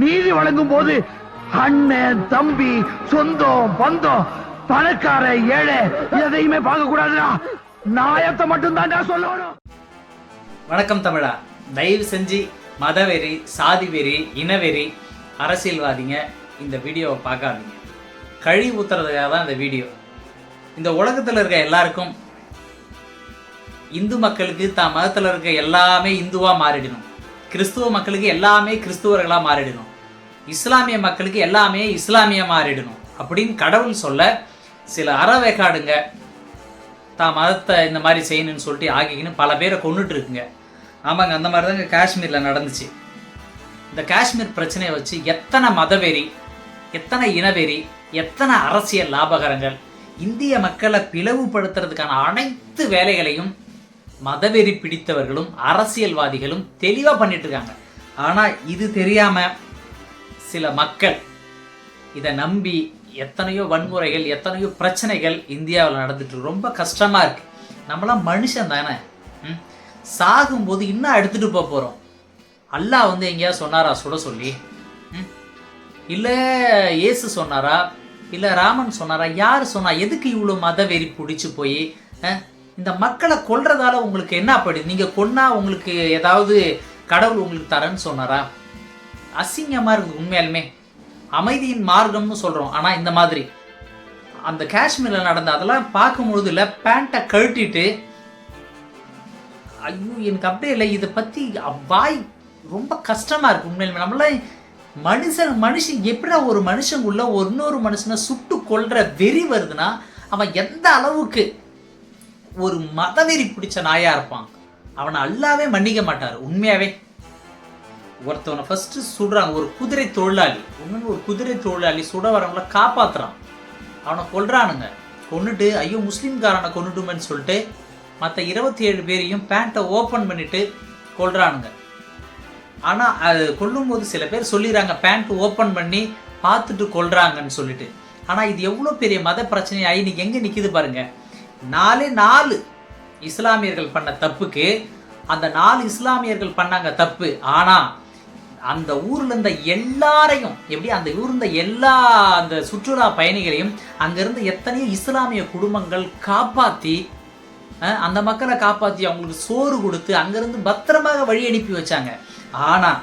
நீதி வழங்கும் போது அண்ணன் தம்பி சொந்தம் பந்தம் பணக்கார ஏழை எதையுமே பார்க்க கூடாதுடா நாயத்தை மட்டும்தான்டா சொல்லணும். வணக்கம் தமிழா. தயவு செஞ்சு மதவெறி சாதி வெறி இனவெறி அரசியல்வாதிங்க இந்த வீடியோவை பார்க்காதீங்க. கழி ஊத்துறதுக்காக தான் இந்த வீடியோ இந்த உலகத்தில் இருக்க எல்லாருக்கும் இந்து மக்களுக்கு தான் மதத்தில் இருக்க எல்லாமே இந்துவாக மாறிடணும். கிறிஸ்துவ மக்களுக்கு எல்லாமே கிறிஸ்துவர்களாக மாறிடணும். இஸ்லாமிய மக்களுக்கு எல்லாமே இஸ்லாமியாக மாறிடணும் அப்படின்னு கடவுள் சொல்ல சில அறவேக்காடுங்க தான் மதத்தை இந்த மாதிரி செய்யணும்னு சொல்லிட்டு ஆகிக்கின்னு பல பேரை கொண்டுட்டு இருக்குங்க. ஆமாங்க அந்த மாதிரி தாங்க காஷ்மீரில் நடந்துச்சு. இந்த காஷ்மீர் பிரச்சனையை வச்சு எத்தனை மதவெறி எத்தனை இனவெறி எத்தனை அரசியல் லாபகரங்கள் இந்திய மக்களை பிளவுபடுத்துறதுக்கான அனைத்து வேலைகளையும் மதவெறி பிடித்தவர்களும் அரசியல்வாதிகளும் தெளிவாக பண்ணிட்டு இருக்காங்க ஆனால் இது தெரியாமல் சில மக்கள் இதை நம்பி எத்தனையோ வன்முறைகள் எத்தனையோ பிரச்சனைகள் இந்தியாவில் நடந்துட்டு ரொம்ப கஷ்டமாக இருக்கு. நம்மளாம் மனுஷன் தானே. ம்? சாகும்போது இன்னும் எடுத்துகிட்டு போக போகிறோம் அல்லாஹ் வந்து எங்கேயாவது சொன்னாரா? சுட சொல்லி. இல்லை ஏசு இயேசு சொன்னாரா? இல்லை ராமன் சொன்னாரா? யார் சொன்னா? எதுக்கு இவ்வளோ மதவெறி பிடிச்சி போய் இந்த மக்களை கொல்றதால உங்களுக்கு என்ன அப்படி? நீங்க கொன்னா உங்களுக்கு ஏதாவது கடவுள் உங்களுக்கு தரேன்னு சொன்னாரா? அசிங்கமா இருக்குது உண்மையாலுமே. அமைதியின் மார்க்கம்னு சொல்றோம். ஆனா இந்த மாதிரி. அந்த காஷ்மீர்ல நடந்த அதெல்லாம் பார்க்கும்பொழுது இல்ல பேண்ட்டை கழட்டிட்டு ஐயோ எனக்கு அப்படியே இல்லை இதை பத்தி வாய் ரொம்ப கஷ்டமா இருக்கு உண்மையிலுமே. நம்மள மனுஷன் மனுஷன் எப்படிடா ஒரு மனுஷனுக்குள்ள ஒரு இன்னொரு மனுஷனை சுட்டு கொள்கிற வெறி வருதுன்னா அவன் எந்த அளவுக்கு ஒரு மதவெறி பிடிச்ச நாயா இருப்பான். அவனை அல்லாவே மன்னிக்க மாட்டார். உண்மையாவே. ஒருத்தவனை ஃபர்ஸ்ட் சுடுறாங்க ஒரு குதிரை தொழிலாளி. ஒன்று ஒரு குதிரை தொழிலாளி சுட வரவங்கள காப்பாத்துறான். அவனை கொல்றானுங்க. கொண்டுட்டு ஐயோ முஸ்லீம்காரனை கொன்னுட்டுமேன்னு சொல்லிட்டு மற்ற இருபத்தி ஏழு பேரையும் பேண்ட்டை ஓப்பன் பண்ணிட்டு கொல்றானுங்க. ஆனால் அது கொல்லும்போது சில பேர் சொல்லிடுறாங்க பேண்ட் ஓப்பன் பண்ணி பார்த்துட்டு கொல்றாங்கன்னு சொல்லிட்டு. ஆனால் இது எவ்வளோ பெரிய மத பிரச்சனையாகி இன்னைக்கு எங்கே நிற்கிது பாருங்கள் நாலே நாலு இஸ்லாமியர்கள் பண்ண தப்புக்கு அந்த நாலு இஸ்லாமியர்கள் பண்ணாங்க தப்பு. ஆனால் அந்த ஊரில் இருந்த எல்லாரையும் எப்படி அந்த ஊர் இருந்த எல்லா அந்த சுற்றுலா பயணிகளையும் அங்கேருந்து எத்தனையோ இஸ்லாமிய குடும்பங்கள் காப்பாற்றி அந்த மக்களை காப்பாற்றி அவங்களுக்கு சோறு கொடுத்து அங்கேருந்து பத்திரமாக வழி அனுப்பி வச்சாங்க. ஆனால்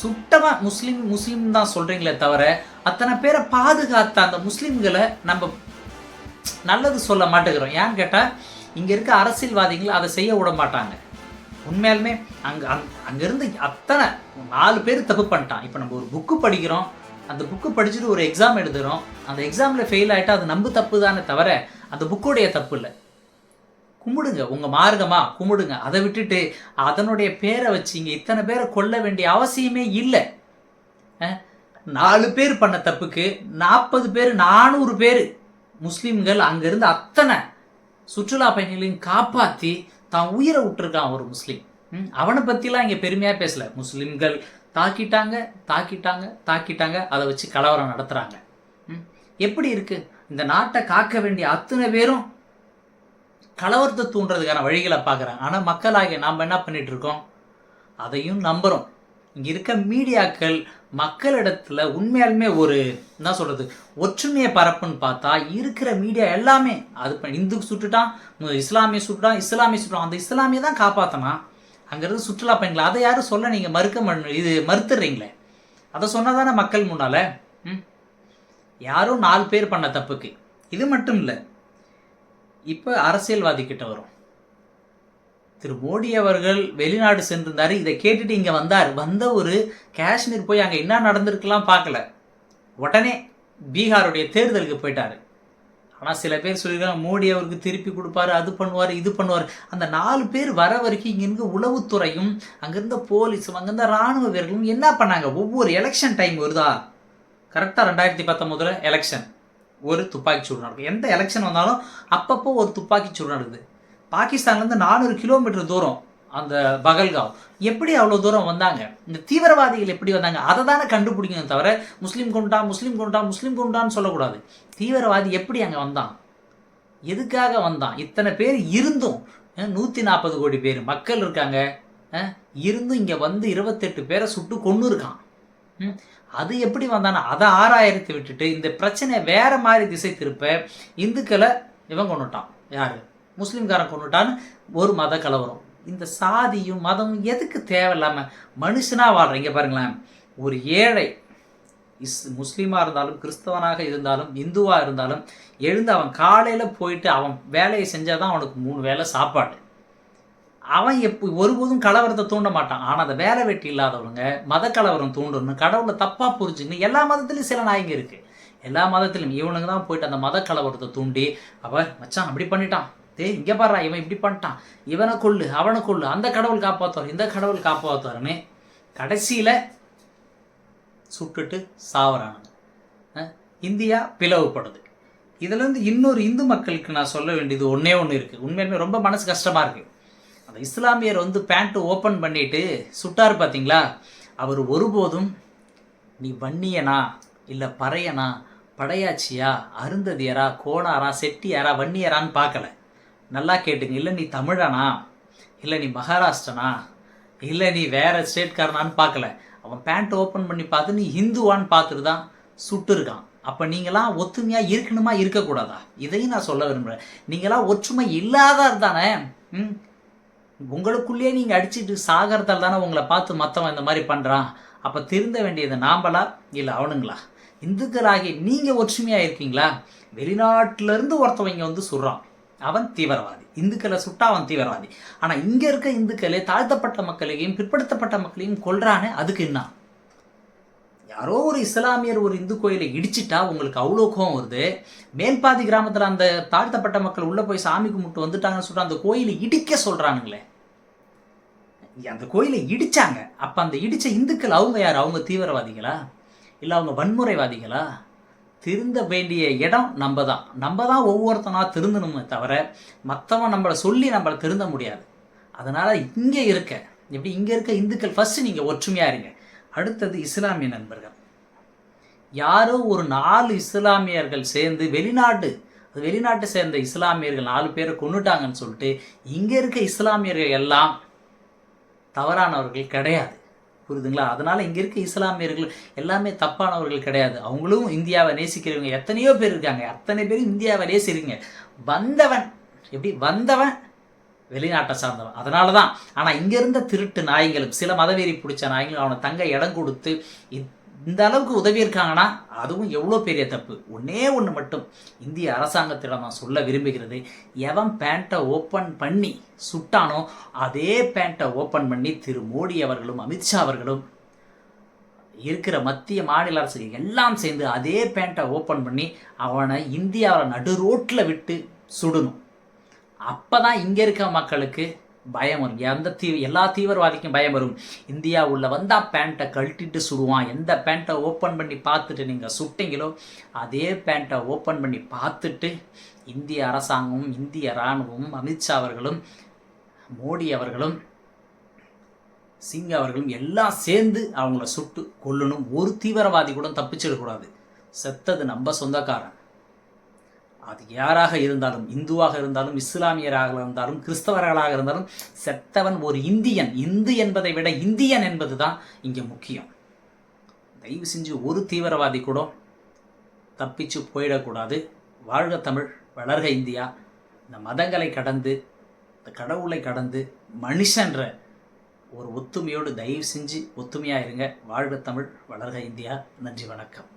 சுட்டமாக முஸ்லீம் முஸ்லீம் தான் சொல்கிறீங்களே தவிர அத்தனை பேரை பாதுகாத்த அந்த முஸ்லீம்களை நம்ம நல்லது சொல்ல மாட்டேங்கிறோம். ஏன்னு கேட்டால் இங்கே இருக்க அரசியல்வாதிகள் அதை செய்ய விட மாட்டாங்க. உண்மையாலுமே அங்கே அங் அங்கேருந்து அத்தனை நாலு பேர் தப்பு பண்ணிட்டான். இப்போ நம்ம ஒரு புக்கு படிக்கிறோம். அந்த புக்கு படிச்சுட்டு ஒரு எக்ஸாம் எழுதுறோம். அந்த எக்ஸாமில் ஃபெயில் ஆகிட்டா அது நம்ம தப்பு தானே தவிர அந்த புக்கோடைய தப்பு இல்லை. கும்பிடுங்க. உங்கள் மார்க்கமாக கும்பிடுங்க. அதை விட்டுட்டு அதனுடைய பேரை வச்சு இங்கே இத்தனை பேரை கொல்ல வேண்டிய அவசியமே இல்லை. நாலு பேர் பண்ண தப்புக்கு நாற்பது பேர் நானூறு பேர் முஸ்லீம்கள் அங்கிருந்து அத்தனை சுற்றுலா பயணிகளையும் காப்பாற்றி தான் உயிரை விட்டுருக்கான் ஒரு முஸ்லீம். ம், அவனை பற்றிலாம் இங்கே பெருமையாக பேசல. முஸ்லீம்கள் தாக்கிட்டாங்க தாக்கிட்டாங்க தாக்கிட்டாங்க. அதை வச்சு கலவரம் நடத்துகிறாங்க எப்படி இருக்குது இந்த நாட்டை காக்க வேண்டிய அத்தனை பேரும் கலவரத்தை தூண்டுறதுக்கான வழிகளை பார்க்குறாங்க. ஆனால் மக்களாகிய நாம் என்ன பண்ணிகிட்ருக்கோம் அதையும் நம்புகிறோம் இங்கே இருக்க மீடியாக்கள் மக்களிடத்துல உண்மையாலுமே ஒரு என்ன சொல்கிறது ஒற்றுமையை பரப்புன்னு பார்த்தா இருக்கிற மீடியா எல்லாமே அது இப்போ இந்து சுட்டுட்டான் இஸ்லாமிய சுட்டுட்டான் இஸ்லாமிய சுட்டுட்டான். அந்த இஸ்லாமிய தான் காப்பாற்றினா அங்கேருந்து சுற்றுலா பயணிகள் அதை யாரும் சொல்ல நீங்கள் மறுக்க இது மறுத்துடுறீங்களே? அதை சொன்னால் தானே மக்கள் முன்னால்? ம்? யாரும் நாலு பேர் பண்ண தப்புக்கு. இது மட்டும் இல்லை இப்போ அரசியல்வாதி கிட்ட வரும். திரு மோடி அவர்கள் வெளிநாடு சென்றிருந்தார். இதை கேட்டுட்டு இங்கே வந்தார். வந்த ஒரு காஷ்மீர் போய் அங்கே என்ன நடந்திருக்கலாம் பார்க்கல. உடனே பீகாருடைய தேர்தலுக்கு போயிட்டார். ஆனால் சில பேர் சொல்லியிருக்காங்க மோடி அவருக்கு திருப்பி கொடுப்பாரு அது பண்ணுவார் இது பண்ணுவார். அந்த நாலு பேர் வர வரைக்கும் இங்கிருந்து உளவுத்துறையும் அங்கேருந்த போலீஸும் அங்கேருந்த ராணுவ வீரர்களும் என்ன பண்ணாங்க? ஒவ்வொரு எலெக்ஷன் டைம் வருதா? கரெக்டாக ரெண்டாயிரத்தி பத்தொம்போதில் எலெக்ஷன் ஒரு துப்பாக்கி சூடு நடக்கும். எந்த எலெக்ஷன் வந்தாலும் அப்பப்போ ஒரு துப்பாக்கி சூடு நடக்குது. பாகிஸ்தான்லேருந்து நானூறு கிலோமீட்டர் தூரம் அந்த பகல்காவ். எப்படி அவ்வளோ தூரம் வந்தாங்க? இந்த தீவிரவாதிகள் எப்படி வந்தாங்க? அதை தானே கண்டுபிடிக்கணும் தவிர முஸ்லீம் கொண்டா முஸ்லீம் கொண்டா முஸ்லீம் கொண்டான்னு சொல்லக்கூடாது. தீவிரவாதி எப்படி அங்கே வந்தான்? எதுக்காக வந்தான்? இத்தனை பேர் இருந்தும் நூற்றி நாற்பது கோடி பேர் மக்கள் இருக்காங்க. இருந்தும் இங்கே வந்து இருபத்தெட்டு பேரை சுட்டு கொண்டு இருக்கான் அது எப்படி வந்தானா? அதை ஆறாயிரத்தை விட்டுட்டு இந்த பிரச்சனையை வேற மாதிரி திசை திருப்ப இந்துக்களை இவன் கொண்டுட்டான் யாரு? முஸ்லீம்காரன் கொண்டுட்டான்னு ஒரு மத கலவரம். இந்த சாதியும் மதமும் எதுக்கு தேவையில்லாமல் மனுஷனாக வாழ்கிறீங்க பாருங்களேன். ஒரு ஏழை இஸ் முஸ்லீமாக இருந்தாலும் கிறிஸ்தவனாக இருந்தாலும் இந்துவாக இருந்தாலும் எழுந்து அவன் காலையில் போயிட்டு அவன் வேலையை செஞ்சால் தான் அவனுக்கு மூணு வேளை சாப்பாடு. அவன் எப்போ ஒருபோதும் கலவரத்தை தூண்ட மாட்டான். ஆனால் அந்த வேலை வெட்டி இல்லாதவங்க மத கலவரம் தூண்டணும் கடவுளை தப்பாக புரிஞ்சுக்கணும் எல்லா மதத்துலேயும் சில நாயங்க இருக்குது எல்லா மதத்திலும் இவனுங்க தான் போயிட்டு அந்த மத கலவரத்தை தூண்டி அவன் மச்சான் அப்படி பண்ணிட்டான். தே இங்கே பாரு இவன் இப்படி பண்ணிட்டான். இவனை கொள்ளு அவனை கொள்ளு அந்த கடவுள் காப்பாற்றுவார் இந்த கடவுள் காப்பாற்றுவாருன்னு கடைசியில் சுட்டுட்டு சாவறானுங்க இந்தியா பிளவுபடுது. இதுலேருந்து இன்னொரு இந்து மக்களுக்கு நான் சொல்ல வேண்டியது ஒன்றே ஒன்று இருக்குது உண்மையுமே ரொம்ப மனசு கஷ்டமாக இருக்குது அந்த இஸ்லாமியர் வந்து பேண்ட்டு ஓப்பன் பண்ணிட்டு சுட்டார் பார்த்தீங்களா அவர் ஒருபோதும் நீ வன்னியனா இல்லை பறையனா படையாச்சியா அருந்ததியரா கோணாரா செட்டியாரா வன்னியரான்னு பார்க்கல. நல்லா கேட்டுங்க இல்லை நீ தமிழனா? இல்லை நீ மகாராஷ்டிரனா? இல்லை நீ வேறு ஸ்டேட்காரனான்னு பார்க்கல. அவன் பேண்ட் ஓப்பன் பண்ணி பார்த்து நீ ஹிந்துவான்னு பார்த்துட்டு தான் சுட்டுருக்கான் அப்போ நீங்களாம் ஒத்துமையாக இருக்கணுமா இருக்கக்கூடாதா? இதையும் நான் சொல்ல விரும்புகிறேன் நீங்களாம் ஒற்றுமை இல்லாதார் தானே? ம்? உங்களுக்குள்ளேயே நீங்கள் அடிச்சிட்டு சாகிறதால் தானே உங்களை பார்த்து மற்றவன் இந்த மாதிரி பண்ணுறான் அப்போ திருந்த வேண்டியது நாம்பளா இல்லை அவனுங்களா? இந்துக்களாகி நீங்கள் ஒற்றுமையாக இருக்கீங்களா? வெளிநாட்டிலேருந்து ஒருத்தவங்க வந்து சுடுறான். அவன் தீவிரவாதி. இந்துக்களை சுட்டா அவன் தீவிரவாதி. ஆனால் இங்கே இருக்க இந்துக்களே தாழ்த்தப்பட்ட மக்களையும் பிற்படுத்தப்பட்ட மக்களையும் கொள்றானே அதுக்கு என்ன? யாரோ ஒரு இஸ்லாமியர் ஒரு இந்து கோயிலை இடிச்சிட்டா உங்களுக்கு அவ்வளோ கோவம் வருது? மேல்பாதி கிராமத்தில் அந்த தாழ்த்தப்பட்ட மக்கள் உள்ளே போய் சாமி கும்பிட்டு வந்துட்டாங்கன்னு சொல்லிட்டு அந்த கோயிலை இடிக்க சொல்கிறானுங்களே அந்த கோயிலை இடிச்சாங்க. அப்போ அந்த இடித்த இந்துக்கள் அவங்க யார்? அவங்க தீவிரவாதிகளா? இல்லை அவங்க வன்முறைவாதிகளா? திருந்த வேண்டிய இடம் நம்ம தான் நம்ம தான் ஒவ்வொருத்தனாக திருந்தணுமே தவிர மற்றவன் நம்மளை சொல்லி நம்மளை திருந்த முடியாது. அதனால் இங்கே இருக்க எப்படி இங்கே இருக்க இந்துக்கள் ஃபஸ்ட்டு நீங்கள் ஒற்றுமையாக இருங்க. அடுத்தது இஸ்லாமிய நண்பர்கள். யாரோ ஒரு நாலு இஸ்லாமியர்கள் சேர்ந்து வெளிநாட்டு அது வெளிநாட்டை சேர்ந்த இஸ்லாமியர்கள் நாலு பேரை கொண்டுட்டாங்கன்னு சொல்லிட்டு இங்கே இருக்க இஸ்லாமியர்கள் எல்லாம் தவறானவர்கள் கிடையாது. புரியுதுங்களா? அதனால் இங்கே இருக்க இஸ்லாமியர்கள் எல்லாமே தப்பானவர்கள் கிடையாது. அவங்களும் இந்தியாவை நேசிக்கிறவங்க. எத்தனையோ பேர் இருக்காங்க. அத்தனை பேரும் இந்தியாவை நேசிக்கிறீங்க. வந்தவன் எப்படி? வந்தவன் வெளிநாட்டை சார்ந்தவன். அதனால தான் ஆனால் இங்கே இருந்த திருட்டு நாய்களும் சில மதவெறி பிடிச்ச நாய்களும் அவனை தங்க இடம் கொடுத்து இந்த அளவுக்கு உதவி இருக்காங்கன்னா அதுவும் எவ்வளோ பெரிய தப்பு? ஒன்றே ஒன்று மட்டும். இந்திய அரசாங்கத்திடம் நான் சொல்ல விரும்புகிறது எவன் பேண்ட்டை ஓப்பன் பண்ணி சுட்டானோ அதே பேண்ட்டை ஓப்பன் பண்ணி திரு மோடி அவர்களும் அமித்ஷா அவர்களும் இருக்கிற மத்திய மாநில அரசு எல்லாம் சேர்ந்து அதே பேண்ட்டை ஓப்பன் பண்ணி அவனை இந்தியாவில் நடு ரோட்டில் விட்டு சுடணும். அப்போ தான் இங்கே இருக்க மக்களுக்கு பயம் வரும். எந்த தீ எல்லா தீவிரவாதிக்கும் பயம் வரும். இந்தியா உள்ள வந்தால் பேண்ட்டை கழட்டிட்டு சுடுவான். எந்த பேண்ட்டை ஓப்பன் பண்ணி பார்த்துட்டு நீங்கள் சுட்டிங்களோ அதே பேண்ட்டை ஓப்பன் பண்ணி பார்த்துட்டு இந்திய அரசாங்கமும் இந்திய இராணுவமும் அமித்ஷா அவர்களும் மோடி அவர்களும் சிங் அவர்களும் எல்லாம் சேர்ந்து அவங்கள சுட்டு கொல்லணும். ஒரு தீவிரவாதி கூட தப்பிச்சிடக்கூடாது. செத்தது நம்ம சொந்தக்காரன். அது யாராக இருந்தாலும் இந்துவாக இருந்தாலும் இஸ்லாமியராக இருந்தாலும் கிறிஸ்தவர்களாக இருந்தாலும் செத்தவன் ஒரு இந்தியன். இந்து என்பதை விட இந்தியன் என்பது தான் இங்கே முக்கியம். தயவு செஞ்சு ஒரு தீவிரவாதி கூட தப்பிச்சு போயிடக்கூடாது. வாழ்க தமிழ் வளர்க இந்தியா. இந்த மதங்களை கடந்து இந்த கடவுளை கடந்து மனுஷன்ற ஒரு ஒத்துமையோடு தயவு செஞ்சு ஒத்துமையாக இருங்க. வாழ்க தமிழ் வளர்க இந்தியா. நன்றி வணக்கம்.